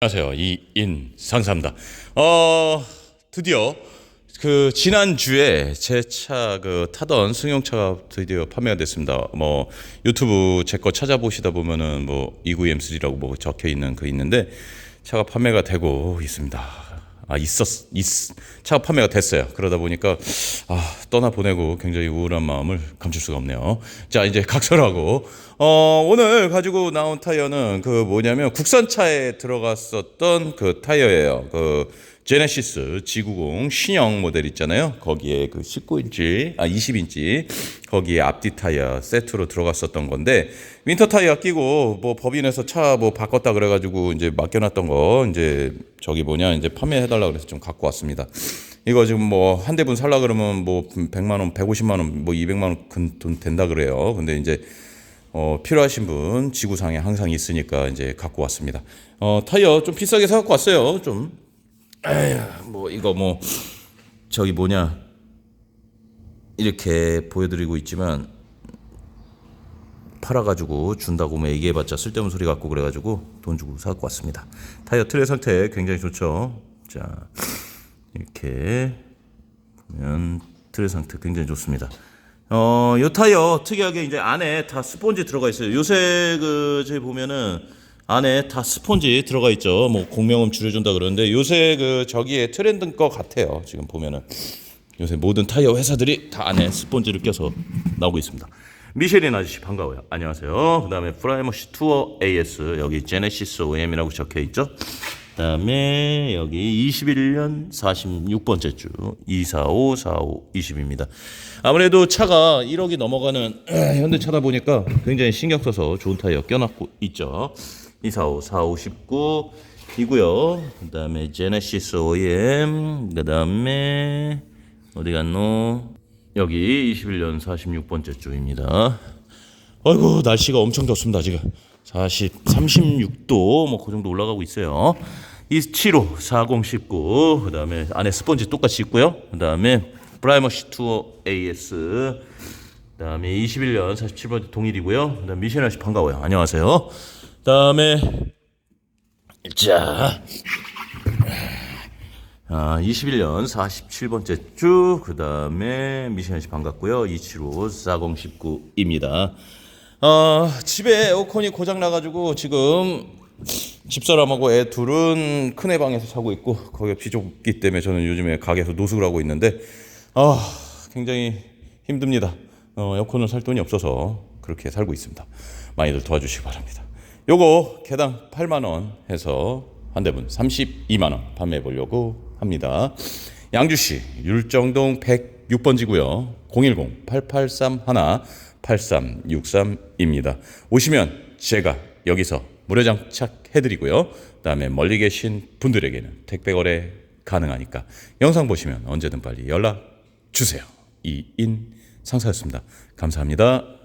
안녕하세요. 이인 상사입니다. 어 드디어 그 지난 주에 제 차 그 타던 승용차가 드디어 판매가 됐습니다. 뭐 유튜브 제 거 찾아보시다 보면은 뭐 29M3라고 뭐 적혀 있는 그 있는데 차가 판매가 되고 있습니다. 아 있었 있 차가 판매가 됐어요. 그러다 보니까 아 떠나 보내고 굉장히 우울한 마음을 감출 수가 없네요. 자 이제 각설하고 어 오늘 가지고 나온 타이어는 그 뭐냐면 국산차에 들어갔었던 그 타이어예요. 그 제네시스 G90 신형 모델 있잖아요. 거기에 그 19인치, 아 20인치 거기에 앞뒤 타이어 세트로 들어갔었던 건데 윈터 타이어 끼고 뭐 법인에서 차 뭐 바꿨다 그래가지고 이제 맡겨놨던 거 이제 저기 뭐냐 이제 판매해달라 그래서 좀 갖고 왔습니다. 이거 지금 뭐 한 대분 살라 그러면 뭐 100만 원, 150만 원, 뭐 200만 원근돈 된다 그래요. 근데 이제 어, 필요하신 분 지구상에 항상 있으니까 이제 갖고 왔습니다. 어, 타이어 좀 비싸게 사갖고 왔어요. 좀 에휴, 뭐 이거 뭐 저기 뭐냐 이렇게 보여드리고 있지만 팔아가지고 준다고 뭐 얘기해봤자 쓸데없는 소리 같고 그래가지고 돈 주고 사갖고 왔습니다. 타이어 틀의 상태 굉장히 좋죠. 자 이렇게 보면 틀의 상태 굉장히 좋습니다. 어, 요 타이어 특이하게 이제 안에 다 스폰지 들어가 있어요. 요새 그 저희 보면은 안에 다 스폰지 들어가 있죠. 뭐 공명음 줄여준다 그러는데 요새 그 저기에 트렌드인 것 같아요. 지금 보면은 요새 모든 타이어 회사들이 다 안에 스폰지를 껴서 나오고 있습니다. 미쉐린 아저씨 반가워요. 안녕하세요. 그다음에 프라이머시 투어 AS 여기 제네시스 OM이라고 적혀 있죠. 그다음에 여기 21년 46번째 주 245 45 20입니다. 아무래도 차가 1억이 넘어가는 현대차다 보니까 굉장히 신경 써서 좋은 타이어 껴놨고 있죠. 245 45 19 이고요. 그 다음에 제네시스 OEM 그 다음에 어디 갔노? 여기 21년 46번째 주입니다. 아이고 날씨가 엄청 덥습니다 지금 40, 36도 뭐 그 정도 올라가고 있어요. 275, 4019 그다음에 안에 스펀지 똑같이 있고요. 그다음에 프라이머 시 투어 AS 그다음에 21년 47번째 동일이고요. 그다음 미션 씨 반가워요. 안녕하세요. 그다음에 자 아, 21년 47번째 주, 그 다음에 미션 씨 반갑고요. 275 4019입니다. 어, 집에 에어컨이 고장나가지고 지금 집사람하고 애 둘은 큰 애 방에서 자고 있고, 거기가 비좁기 때문에 저는 요즘에 가게에서 노숙을 하고 있는데, 아, 굉장히 힘듭니다. 어, 에어컨을 살 돈이 없어서 그렇게 살고 있습니다. 많이들 도와주시기 바랍니다. 요거 개당 8만원 해서 한 대분 32만 원 판매해 보려고 합니다. 양주시 율정동 106번지고요. 010-8831-8363입니다. 오시면 제가 여기서 무료 장착 해드리고요. 그 다음에 멀리 계신 분들에게는 택배 거래 가능하니까 영상 보시면 언제든 빨리 연락 주세요. 이인 상사였습니다. 감사합니다.